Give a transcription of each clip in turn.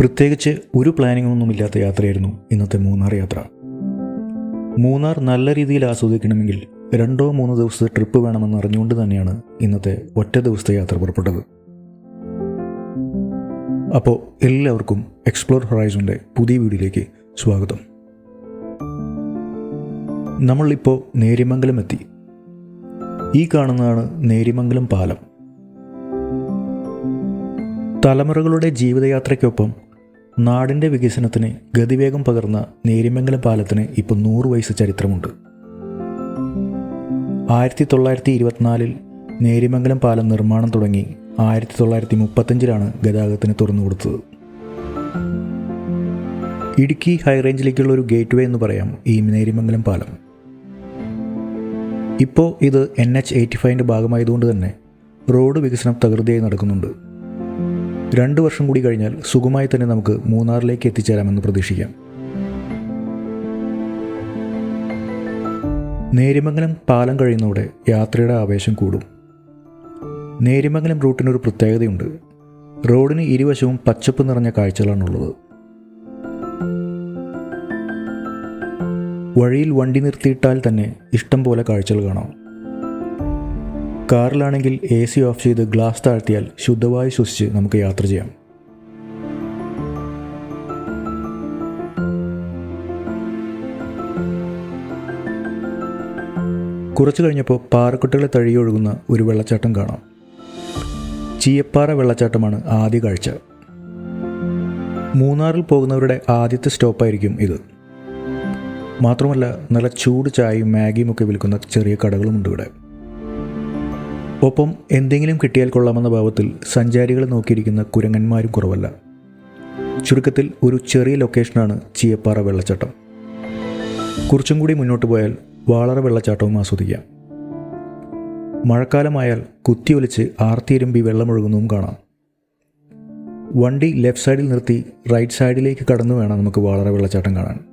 പ്രത്യേകിച്ച് ഒരു പ്ലാനിംഗ് ഒന്നുമില്ലാത്ത യാത്രയായിരുന്നു ഇന്നത്തെ മൂന്നാർ യാത്ര. മൂന്നാർ നല്ല രീതിയിൽ ആസ്വദിക്കണമെങ്കിൽ രണ്ടോ മൂന്ന് ദിവസത്തെ ട്രിപ്പ് വേണമെന്ന് അറിഞ്ഞുകൊണ്ട് തന്നെയാണ് ഇന്നത്തെ ഒറ്റ ദിവസത്തെ യാത്ര പുറപ്പെട്ടത്. അപ്പോൾ എല്ലാവർക്കും എക്സ്പ്ലോർ ഹൊറൈസോന്റെ പുതിയ വീഡിയോയിലേക്ക് സ്വാഗതം. നമ്മളിപ്പോൾ നേരിമംഗലം എത്തി. ഈ കാണുന്നതാണ് നേരിമംഗലം പാലം. തലമുറകളുടെ ജീവിതയാത്രയ്ക്കൊപ്പം നാടിന്റെ വികസനത്തിന് ഗതിവേഗം പകർന്ന നേരിമംഗലം പാലത്തിന് ഇപ്പോൾ നൂറ് വയസ്സ് ചരിത്രമുണ്ട്. ആയിരത്തി തൊള്ളായിരത്തി ഇരുപത്തിനാലിൽ നേര്യമംഗലം പാലം നിർമ്മാണം തുടങ്ങി ആയിരത്തി തൊള്ളായിരത്തി മുപ്പത്തഞ്ചിലാണ് ഗതാഗതത്തിന് തുറന്നു കൊടുത്തത്. ഇടുക്കി ഹൈറേഞ്ചിലേക്കുള്ള ഒരു ഗേറ്റ് വേ എന്ന് പറയാം ഈ നേരിമംഗലം പാലം. ഇപ്പോൾ ഇത് എൻ എച്ച് എയ്റ്റി ഫൈവിന്റെ ഭാഗമായതുകൊണ്ട് തന്നെ റോഡ് വികസനം തകൃതിയായി നടക്കുന്നുണ്ട്. രണ്ട് വർഷം കൂടി കഴിഞ്ഞാൽ സുഖമായി തന്നെ നമുക്ക് മൂന്നാറിലേക്ക് എത്തിച്ചേരാമെന്ന് പ്രതീക്ഷിക്കാം. നേരിമംഗലം പാലം കഴിയുന്നതോടെ യാത്രയുടെ ആവേശം കൂടും. നേര്യമംഗലം റൂട്ടിനൊരു പ്രത്യേകതയുണ്ട്. റോഡിന് ഇരുവശവും പച്ചപ്പ് നിറഞ്ഞ കാഴ്ചകളാണുള്ളത്. വഴിയിൽ വണ്ടി നിർത്തിയിട്ടാൽ തന്നെ ഇഷ്ടം പോലെ കാഴ്ചകൾ കാണാം. കാറിലാണെങ്കിൽ എ സി ഓഫ് ചെയ്ത് ഗ്ലാസ് താഴ്ത്തിയാൽ ശുദ്ധവായു ശ്വസിച്ച് നമുക്ക് യാത്ര ചെയ്യാം. കുറച്ചു കഴിഞ്ഞപ്പോൾ പാറക്കുട്ടികളെ തഴിയൊഴുകുന്ന ഒരു വെള്ളച്ചാട്ടം കാണാം. ചീയപ്പാറ വെള്ളച്ചാട്ടമാണ് ആദ്യ കാഴ്ച. മൂന്നാറിൽ പോകുന്നവരുടെ ആദ്യത്തെ സ്റ്റോപ്പായിരിക്കും ഇത്. മാത്രമല്ല നല്ല ചൂട് ചായയും മാഗിയും ഒക്കെ വിൽക്കുന്ന ചെറിയ കടകളുമുണ്ട് ഇവിടെ. ഒപ്പം എന്തെങ്കിലും കിട്ടിയാൽ കൊള്ളാമെന്ന ഭാവത്തിൽ സഞ്ചാരികളെ നോക്കിയിരിക്കുന്ന കുരങ്ങന്മാരും കുറവല്ല. ചുരുക്കത്തിൽ ഒരു ചെറിയ ലൊക്കേഷനാണ് ചീയപ്പാറ വെള്ളച്ചാട്ടം. കുറച്ചും കൂടി മുന്നോട്ട് പോയാൽ വാളറ വെള്ളച്ചാട്ടവും ആസ്വദിക്കാം. മഴക്കാലമായാൽ കുത്തിയൊലിച്ച് ആർത്തിയിരുമ്പി വെള്ളമൊഴുകുന്നതും കാണാം. വണ്ടി ലെഫ്റ്റ് സൈഡിൽ നിർത്തി റൈറ്റ് സൈഡിലേക്ക് കടന്നു വേണം നമുക്ക് വാളറ വെള്ളച്ചാട്ടം കാണാൻ.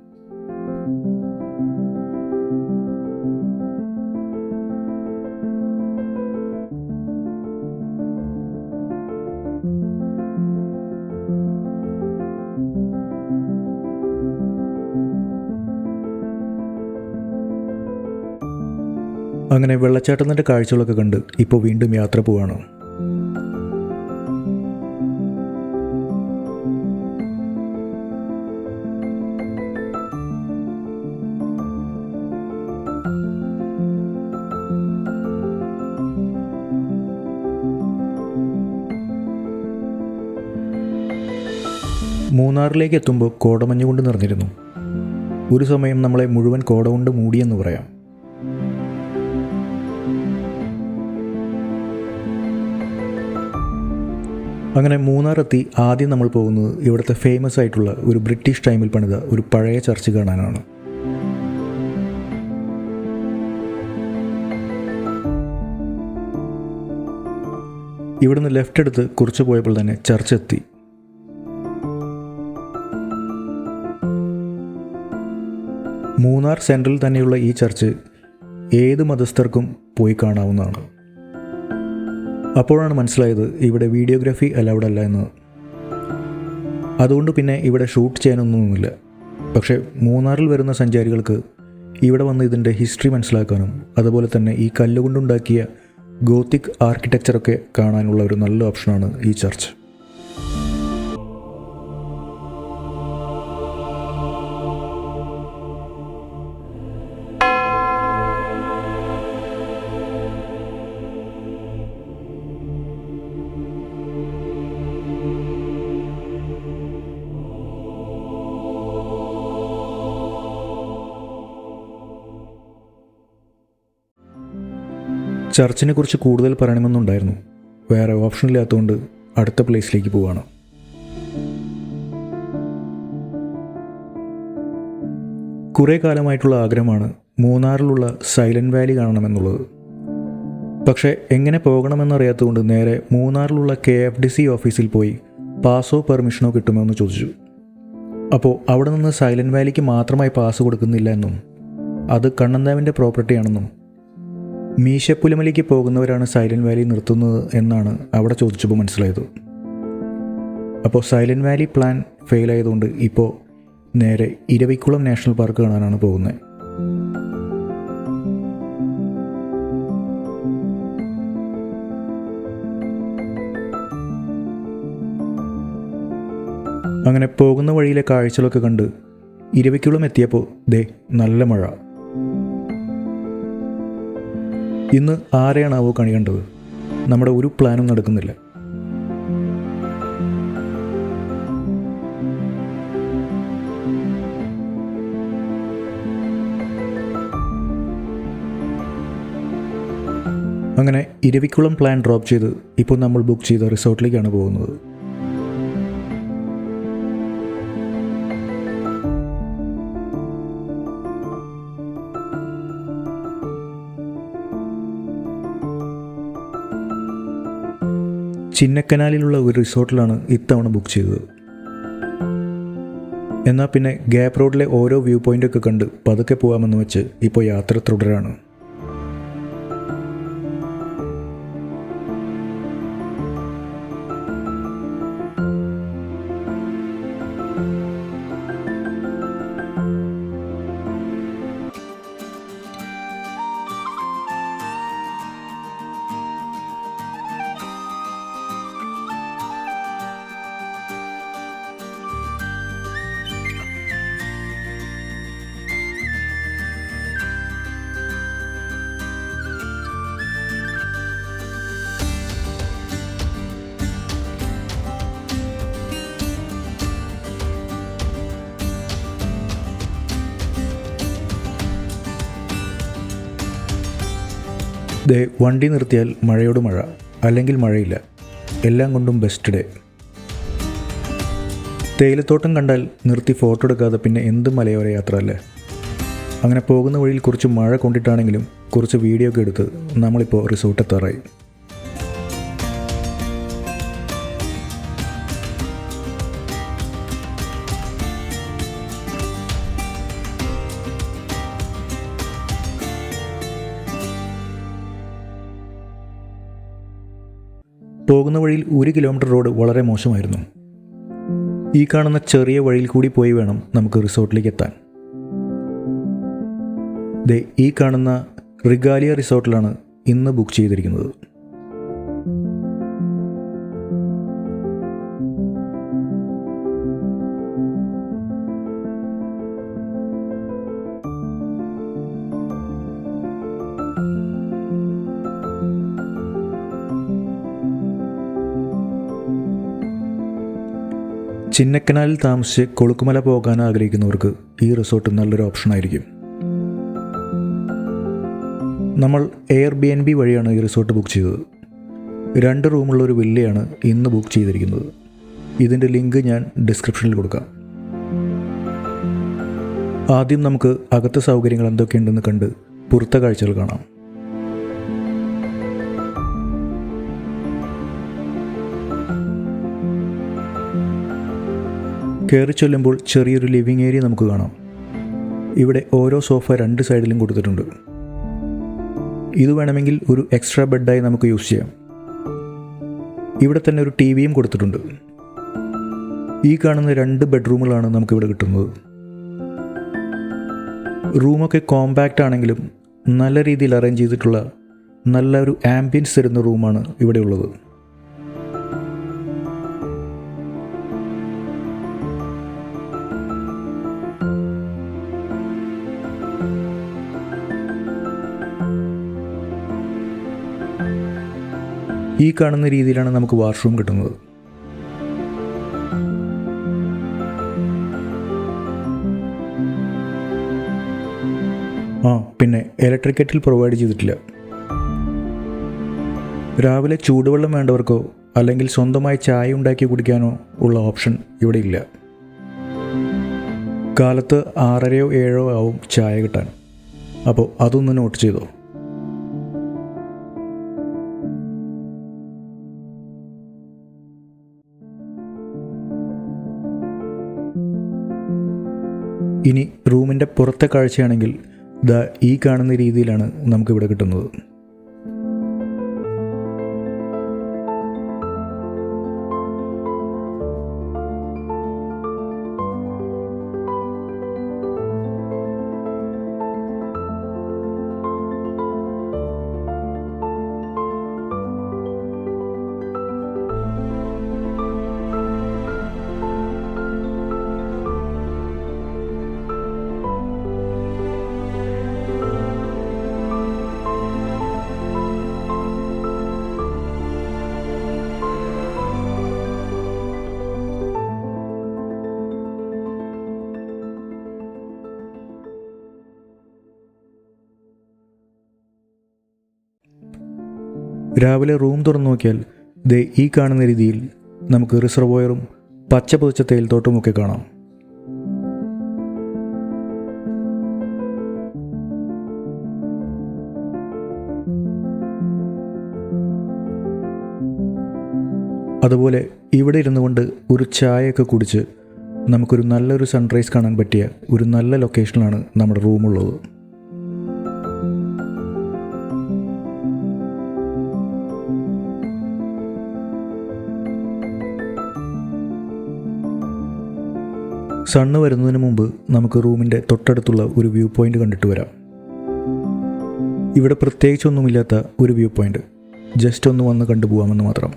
അങ്ങനെ വെള്ളച്ചാട്ടത്തിന്റെ കാഴ്ചകളൊക്കെ കണ്ട് ഇപ്പോൾ വീണ്ടും യാത്ര പോവാണ്. മൂന്നാറിലേക്ക് എത്തുമ്പോൾ കോടമഞ്ഞ് കൊണ്ട് നിറഞ്ഞിരുന്നു. ഒരു സമയം നമ്മളെ മുഴുവൻ കോട കൊണ്ട് മൂടിയെന്ന് പറയാം. അങ്ങനെ മൂന്നാറെത്തി ആദ്യം നമ്മൾ പോകുന്നത് ഇവിടുത്തെ ഫേമസ് ആയിട്ടുള്ള ഒരു ബ്രിട്ടീഷ് ടൈമിൽ പണിത ഒരു പഴയ ചർച്ച് കാണാനാണ്. ഇവിടുന്ന് ലെഫ്റ്റ് എടുത്ത് കുറച്ച് പോയപ്പോൾ തന്നെ ചർച്ച് എത്തി. മൂന്നാർ സെൻട്രൽ തന്നെയുള്ള ഈ ചർച്ച് ഏത് മതസ്ഥർക്കും പോയി കാണാവുന്നതാണ്. അപ്പോഴാണ് മനസ്സിലായത് ഇവിടെ വീഡിയോഗ്രാഫി അലൗഡ് അല്ല എന്നത്. അതുകൊണ്ട് പിന്നെ ഇവിടെ ഷൂട്ട് ചെയ്യാനൊന്നുമില്ല പക്ഷേ മൂന്നാറിൽ വരുന്ന സഞ്ചാരികൾക്ക് ഇവിടെ വന്ന് ഇതിന്റെ ഹിസ്റ്ററി മനസ്സിലാക്കാനും അതുപോലെ തന്നെ ഈ കല്ലുകൊണ്ടുണ്ടാക്കിയ ഗോത്തിക് ആർക്കിടെക്ചറൊക്കെ കാണാനുള്ള ഒരു നല്ല ഓപ്ഷനാണ് ഈ ചർച്ച് ചർച്ചിനെ കുറിച്ച് കൂടുതൽ പറയണമെന്നുണ്ടായിരുന്നു. വേറെ ഓപ്ഷൻ ഇല്ലാത്തതുകൊണ്ട് അടുത്ത പ്ലേസിലേക്ക് പോവാണ്. കുറേ കാലമായിട്ടുള്ള ആഗ്രഹമാണ് മൂന്നാറിലുള്ള സൈലന്റ് വാലി കാണണമെന്നുള്ളത്. പക്ഷേ എങ്ങനെ പോകണമെന്നറിയാത്തതുകൊണ്ട് നേരെ മൂന്നാറിലുള്ള കെ എഫ് ഡി സി ഓഫീസിൽ പോയി പാസോ പെർമിഷനോ കിട്ടുമോ എന്ന് ചോദിച്ചു. അപ്പോൾ അവിടെ നിന്ന് സൈലന്റ് വാലിക്ക് മാത്രമായി പാസ് കൊടുക്കുന്നില്ല എന്നും അത് കണ്ണന്താവിന്റെ പ്രോപ്പർട്ടിയാണെന്നും മീശപ്പുലിമലയ്ക്ക് പോകുന്നവരാണ് സൈലന്റ് വാലി നിർത്തുന്നത് എന്നാണ് അവിടെ ചോദിച്ചപ്പോൾ മനസ്സിലായത്. അപ്പോൾ സൈലന്റ് വാലി പ്ലാൻ ഫെയിൽ ആയതുകൊണ്ട് ഇപ്പോൾ നേരെ ഇരവിക്കുളം നാഷണൽ പാർക്ക് കാണാനാണ് പോകുന്നത്. അങ്ങനെ പോകുന്ന വഴിയിലെ കാഴ്ചകളൊക്കെ കണ്ട് ഇരവിക്കുളം എത്തിയപ്പോൾ ദേ നല്ല മഴ. ഇന്ന് ആരെയാണാവോ കണി കണ്ടത്? നമ്മുടെ ഒരു പ്ലാനും നടക്കുന്നില്ല. അങ്ങനെ ഇരവിക്കുളം പ്ലാൻ ഡ്രോപ്പ് ചെയ്ത് ഇപ്പോൾ നമ്മൾ ബുക്ക് ചെയ്ത റിസോർട്ടിലേക്കാണ് പോകുന്നത്. ചിന്നക്കനാലിലുള്ള ഒരു റിസോർട്ടിലാണ് ഇത്തവണ ബുക്ക് ചെയ്തത്. എന്നാൽ പിന്നെ ഗ്യാപ്പ് റോഡിലെ ഓരോ വ്യൂ പോയിന്റൊക്കെ കണ്ട് പതുക്കെ പോകാമെന്ന് വെച്ച് ഇപ്പോൾ യാത്ര തുടരാണ്. ദേ വണ്ടി നിർത്തിയാൽ മഴയോട് മഴ അല്ലെങ്കിൽ മഴയില്ല. എല്ലാം കൊണ്ടും ബെസ്റ്റ് ഡേ തേയിലത്തോട്ടം കണ്ടാൽ നിർത്തി ഫോട്ടോ എടുക്കാതെ പിന്നെ എന്ത് മലയോര യാത്ര അല്ലേ അങ്ങനെ പോകുന്ന വഴിയിൽ കുറച്ച് മഴ കൊണ്ടിട്ടാണെങ്കിലും കുറച്ച് വീഡിയോ ഒക്കെ എടുത്ത് നമ്മളിപ്പോൾ റിസോർട്ട് എത്താറായി. പോകുന്ന വഴിയിൽ ഒരു കിലോമീറ്റർ റോഡ് വളരെ മോശമായിരുന്നു. ഈ കാണുന്ന ചെറിയ വഴിയിൽ കൂടി പോയി വേണം നമുക്ക് റിസോർട്ടിലേക്ക് എത്താൻ. ദേ ഈ കാണുന്ന റിഗാലിയ റിസോർട്ടിലാണ് ഇന്ന് ബുക്ക് ചെയ്തിരിക്കുന്നത്. ചിന്നക്കനാലിൽ താമസിച്ച് കൊളുക്കുമല പോകാൻ ആഗ്രഹിക്കുന്നവർക്ക് ഈ റിസോർട്ട് നല്ലൊരു ഓപ്ഷൻ ആയിരിക്കും. നമ്മൾ എയർ ബി എൻ ബി വഴിയാണ് ഈ റിസോർട്ട് ബുക്ക് ചെയ്തത്. രണ്ട് റൂമുള്ള ഒരു വില്ലയാണ് ഇന്ന് ബുക്ക് ചെയ്തിരിക്കുന്നത്. ഇതിന്റെ ലിങ്ക് ഞാൻ ഡിസ്ക്രിപ്ഷനിൽ കൊടുക്കാം. ആദ്യം നമുക്ക് അകത്തെ സൗകര്യങ്ങൾ എന്തൊക്കെയുണ്ടെന്ന് കണ്ട് പുറത്തെ കാഴ്ചകൾ കാണാം. കയറി ചൊല്ലുമ്പോൾ ചെറിയൊരു ലിവിങ് ഏരിയ നമുക്ക് കാണാം. ഇവിടെ ഓരോ സോഫ രണ്ട് സൈഡിലും കൊടുത്തിട്ടുണ്ട്. ഇത് വേണമെങ്കിൽ ഒരു എക്സ്ട്രാ ബെഡായി നമുക്ക് യൂസ് ചെയ്യാം. ഇവിടെ തന്നെ ഒരു ടി വിയും കൊടുത്തിട്ടുണ്ട്. ഈ കാണുന്ന രണ്ട് ബെഡ്റൂമുകളാണ് നമുക്കിവിടെ കിട്ടുന്നത്. റൂമൊക്കെ കോമ്പാക്റ്റ് ആണെങ്കിലും നല്ല രീതിയിൽ അറേഞ്ച് ചെയ്തിട്ടുള്ള നല്ലൊരു ആംബിയൻസ് തരുന്ന റൂമാണ് ഇവിടെ ഉള്ളത്. ഈ കാണുന്ന രീതിയിലാണ് നമുക്ക് വാഷ്റൂം കിട്ടുന്നത്. ആ പിന്നെ ഇലക്ട്രിക് കെറ്റിൽ പ്രൊവൈഡ് ചെയ്തിട്ടില്ല. രാവിലെ ചൂടുവെള്ളം വേണ്ടവർക്കോ അല്ലെങ്കിൽ സ്വന്തമായി ചായ ഉണ്ടാക്കി കുടിക്കാനോ ഉള്ള ഓപ്ഷൻ ഇവിടെ ഇല്ല. കാലത്ത് ആറരയോ ഏഴോ ആവും ചായ കിട്ടാൻ. അപ്പോൾ അതൊന്ന് നോട്ട് ചെയ്തോ? ഇനി റൂമിന്റെ പുറത്തെ കാഴ്ചയാണെങ്കിൽ ദ ഈ കാണുന്ന രീതിയിലാണ് നമുക്കിവിടെ കിട്ടുന്നത്. രാവിലെ റൂം തുറന്നു നോക്കിയാൽ ദേ ഈ കാണുന്ന രീതിയിൽ നമുക്ക് റിസർവോയറും പച്ച പുതച്ച തേയിൽത്തോട്ടുമൊക്കെ കാണാം. അതുപോലെ ഇവിടെ ഇരുന്നു കൊണ്ട് ഒരു ചായയൊക്കെ കുടിച്ച് നമുക്കൊരു നല്ലൊരു സൺറൈസ് കാണാൻ പറ്റിയ ഒരു നല്ല ലൊക്കേഷനിലാണ് നമ്മുടെ റൂമുള്ളത് സണ്ണ് വരുന്നതിന് മുമ്പ് നമുക്ക് റൂമിന്റെ തൊട്ടടുത്തുള്ള ഒരു വ്യൂ പോയിന്റ് കണ്ടിട്ട് വരാം. ഇവിടെ പ്രത്യേകിച്ചൊന്നുമില്ലാത്ത ഒരു വ്യൂ പോയിന്റ്. ജസ്റ്റ് ഒന്ന് വന്ന് കണ്ടുപോകാമെന്ന് മാത്രം.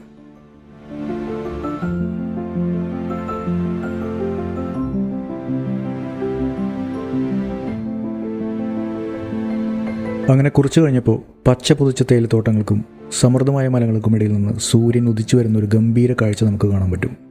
അങ്ങനെ കുറച്ചു കഴിഞ്ഞപ്പോൾ പച്ച പുതിച്ച തേയിലത്തോട്ടങ്ങൾക്കും സമൃദ്ധമായ മലകൾക്കും ഇടയിൽ നിന്ന് സൂര്യൻ ഉദിച്ചു വരുന്ന ഒരു ഗംഭീര കാഴ്ച നമുക്ക് കാണാൻ പറ്റും.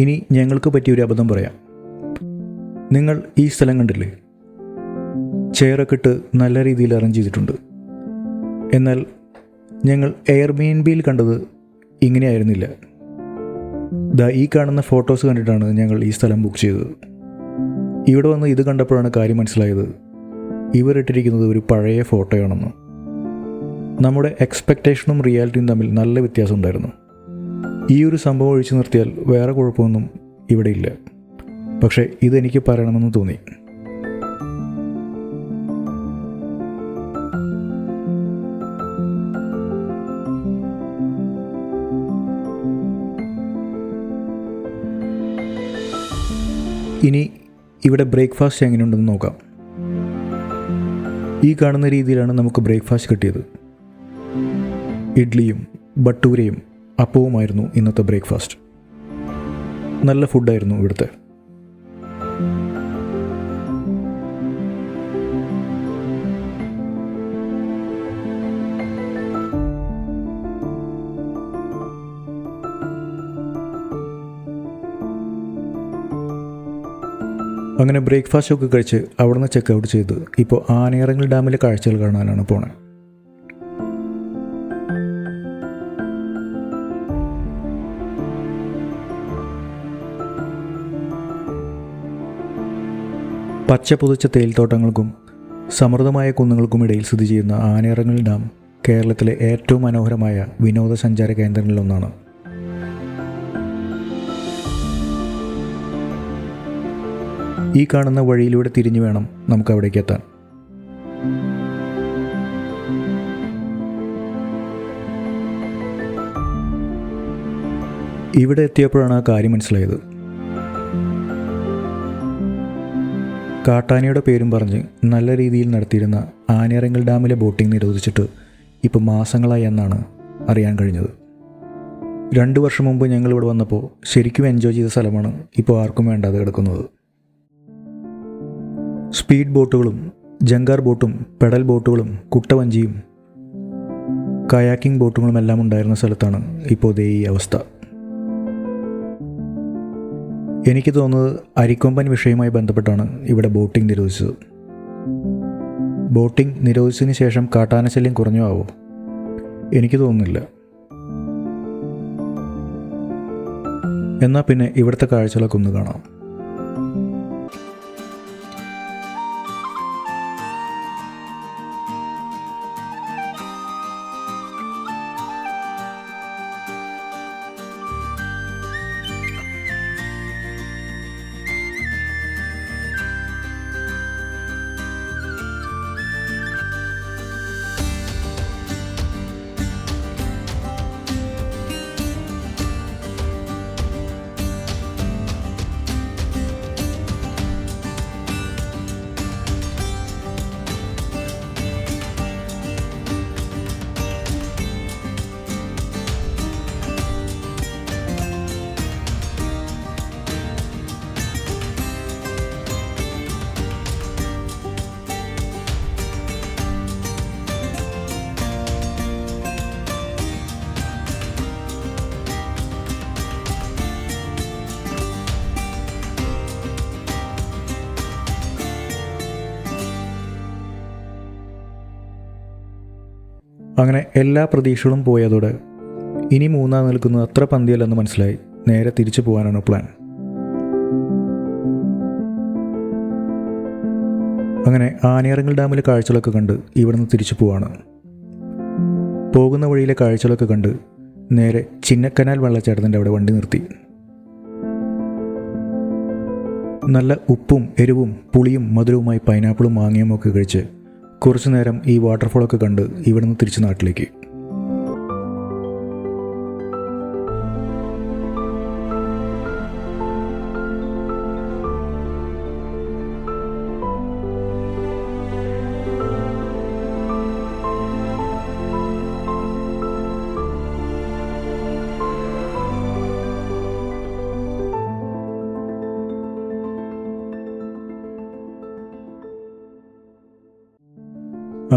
ഇനി ഞങ്ങൾക്ക് പറ്റിയ ഒരു അബദ്ധം പറയാം. നിങ്ങൾ ഈ സ്ഥലം കണ്ടില്ലേ? ചെയറൊക്കെ ഇട്ട് നല്ല രീതിയിൽ അറേഞ്ച് ചെയ്തിട്ടുണ്ട്. എന്നാൽ ഞങ്ങൾ എയർബിയിൽ കണ്ടത് ഇങ്ങനെയായിരുന്നില്ല. ദാ ഈ കാണുന്ന ഫോട്ടോസ് കണ്ടിട്ടാണ് ഞങ്ങൾ ഈ സ്ഥലം ബുക്ക് ചെയ്തത്. ഇവിടെ വന്ന് ഇത് കണ്ടപ്പോഴാണ് കാര്യം മനസ്സിലായത്. ഇവരിട്ടിരിക്കുന്നത് ഒരു പഴയ ഫോട്ടോയാണെന്ന് നമ്മുടെ എക്സ്പെക്റ്റേഷനും റിയാലിറ്റിയും തമ്മിൽ നല്ല വ്യത്യാസം ഉണ്ടായിരുന്നു. ഈ ഒരു സംഭവം ഒഴിച്ചു നിർത്തിയാൽ വേറെ കുഴപ്പമൊന്നും ഇവിടെ ഇല്ല. പക്ഷേ ഇതെനിക്ക് പറയണമെന്ന് തോന്നി. ഇനി ഇവിടെ ബ്രേക്ക്ഫാസ്റ്റ് എങ്ങനെയുണ്ടെന്ന് നോക്കാം. ഈ കാണുന്ന രീതിയിലാണ് നമുക്ക് ബ്രേക്ക്ഫാസ്റ്റ് കിട്ടിയത്. ഇഡ്ലിയും ബട്ടൂരയും അപ്പവുമായിരുന്നു ഇന്നത്തെ ബ്രേക്ക്ഫാസ്റ്റ്. നല്ല ഫുഡായിരുന്നു ഇവിടുത്തെ. അങ്ങനെ ബ്രേക്ക്ഫാസ്റ്റ് ഒക്കെ കഴിച്ച് അവിടുന്ന് ചെക്ക് ഔട്ട് ചെയ്ത് ഇപ്പോൾ ആനയിറങ്ങൽ ഡാമിലെ കാഴ്ചകൾ കാണാനാണ് പോണേ. പച്ച പുതച്ച തേയിൽത്തോട്ടങ്ങൾക്കും സമൃദ്ധമായ കുന്നുകൾക്കും ഇടയിൽ സ്ഥിതി ചെയ്യുന്ന ആനയിറങ്ങൽ ഡാം കേരളത്തിലെ ഏറ്റവും മനോഹരമായ വിനോദസഞ്ചാര കേന്ദ്രങ്ങളിലൊന്നാണ്. ഈ കാണുന്ന വഴിയിലൂടെ തിരിഞ്ഞു വേണം നമുക്ക് അവിടേക്ക് എത്താൻ. ഇവിടെ എത്തിയപ്പോഴാണ് ആ കാര്യം മനസ്സിലായത്. കാട്ടാനയുടെ പേരും പറഞ്ഞ് നല്ല രീതിയിൽ നടത്തിയിരുന്ന ആനയിറങ്ങൽ ഡാമിലെ ബോട്ടിംഗ് നിരോധിച്ചിട്ട് ഇപ്പോൾ മാസങ്ങളായി എന്നാണ് അറിയാൻ കഴിഞ്ഞത്. രണ്ട് വർഷം മുമ്പ് ഞങ്ങൾ ഇവിടെ വന്നപ്പോൾ ശരിക്കും എൻജോയ് ചെയ്ത സ്ഥലമാണ് ഇപ്പോൾ ആർക്കും വേണ്ടാതെ കിടക്കുന്നത്. സ്പീഡ് ബോട്ടുകളും ജങ്കാർ ബോട്ടും പെഡൽ ബോട്ടുകളും കുട്ടവഞ്ചിയും കയാക്കിംഗ് ബോട്ടുകളും എല്ലാം ഉണ്ടായിരുന്ന സ്ഥലത്താണ് ഇപ്പോൾ ഈ അവസ്ഥ. എനിക്ക് തോന്നുന്നത് അരിക്കൊമ്പൻ വിഷയവുമായി ബന്ധപ്പെട്ടാണ് ഇവിടെ ബോട്ടിംഗ് നിരോധിച്ചത്. ബോട്ടിംഗ് നിരോധിച്ചതിന് ശേഷം കാട്ടാനശല്യം കുറഞ്ഞോ ആവോ? എനിക്ക് തോന്നുന്നില്ല. എന്നാൽ പിന്നെ ഇവിടുത്തെ കാഴ്ചകളൊക്കെ ഒന്ന് കാണാം. അങ്ങനെ എല്ലാ പ്രതീക്ഷകളും പോയതോടെ ഇനി മൂന്നാം നിൽക്കുന്നത് അത്ര പന്തിയല്ലെന്ന് മനസ്സിലായി. നേരെ തിരിച്ചു പോകാനാണ് പ്ലാൻ അങ്ങനെ ആനയറങ്ങൽ ഡാമിലെ കാഴ്ചകളൊക്കെ കണ്ട് ഇവിടുന്ന് തിരിച്ചു പോവാണ്. പോകുന്ന വഴിയിലെ കാഴ്ചകളൊക്കെ കണ്ട് നേരെ ചിന്നക്കനാൽ വെള്ളച്ചാട്ടത്തിന്റെ അവിടെ വണ്ടി നിർത്തി. നല്ല ഉപ്പും എരിവും പുളിയും മധുരവുമായി പൈനാപ്പിളും മാങ്ങയും ഒക്കെ കഴിച്ച് കുറച്ചു നേരം ഈ വാട്ടർഫോളൊക്കെ കണ്ട് ഇവിടുന്ന് തിരിച്ച് നാട്ടിലേക്ക്.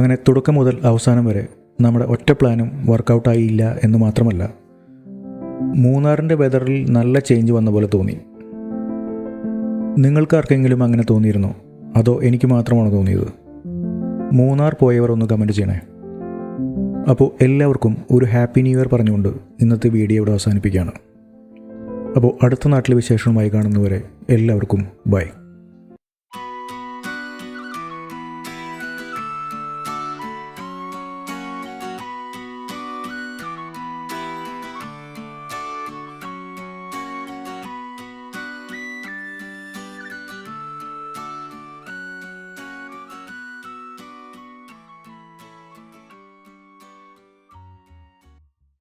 അങ്ങനെ തുടക്കം മുതൽ അവസാനം വരെ നമ്മുടെ ഒറ്റ പ്ലാനും വർക്കൗട്ടായില്ല എന്ന് മാത്രമല്ല മൂന്നാറിന്റെ വെതറിൽ നല്ല ചേഞ്ച് വന്ന പോലെ തോന്നി. നിങ്ങൾക്കാർക്കെങ്കിലും അങ്ങനെ തോന്നിയിരുന്നോ? അതോ എനിക്ക് മാത്രമാണോ തോന്നിയത്? മൂന്നാർ പോയവർ ഒന്ന് കമന്റ് ചെയ്യണേ. അപ്പോൾ എല്ലാവർക്കും ഒരു ഹാപ്പി ന്യൂ ഇയർ പറഞ്ഞുകൊണ്ട് ഇന്നത്തെ വീഡിയോ ഇവിടെ അവസാനിപ്പിക്കുകയാണ്. അപ്പോൾ അടുത്ത നാട്ടിലെ വിശേഷവുമായി കാണുന്നവരെ എല്ലാവർക്കും ബൈ